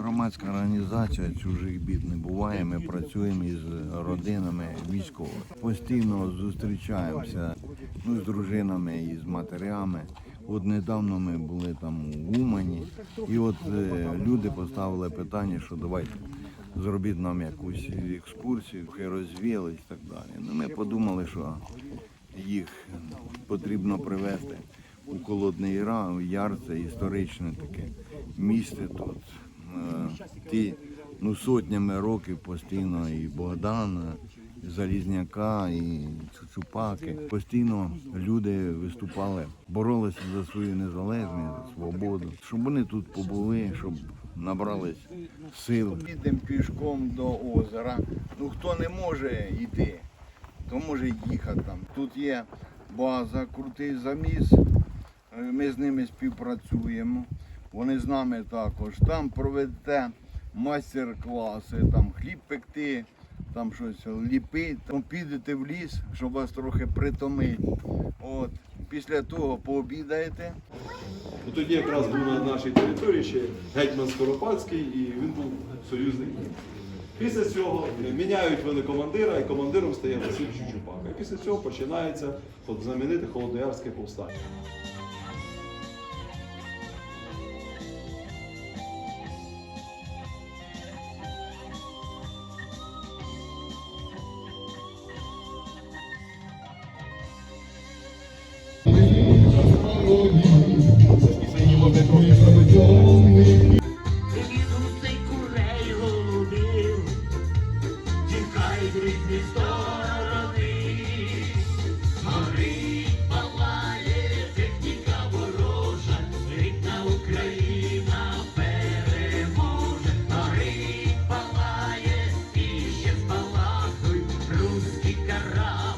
громадська організація чужих бід не буває. Ми працюємо із родинами військових. Постійно зустрічаємося ну, з дружинами і з матерями. От недавно ми були там у Умані, і от е, люди поставили питання, що давайте зробіть нам якусь екскурсію, розвіялись і так далі. Ну, ми подумали, що їх потрібно привезти у Колодний Ра- Яр, це історичне таке місце тут. Ті ну, сотнями років постійно і Богдана, і Залізняка, і Чучупаки. Постійно люди виступали, боролися за свою незалежність, за свободу, щоб вони тут побули, щоб набрались сил. Їдемо пішком до озера. Ну хто не може йти, то може їхати там. Тут є база, крутий заміс. Ми з ними співпрацюємо. Вони з нами також. Там проведете майстер-класи, там хліб пекти, там щось ліпити. Там підете в ліс, щоб вас трохи притомити. От. Після того пообідаєте. Ну, Тоді якраз був на нашій території ще гетьман Скоропадський, і він був союзник. Після цього міняють вони командира, і командиром стає Василь Чучупака. І після цього починається от, Холодноярське повстання. різні сторони, горить, палає, техніка ворожа, рідна Україна переможе, горить, палає, і ще спалахуй, кара.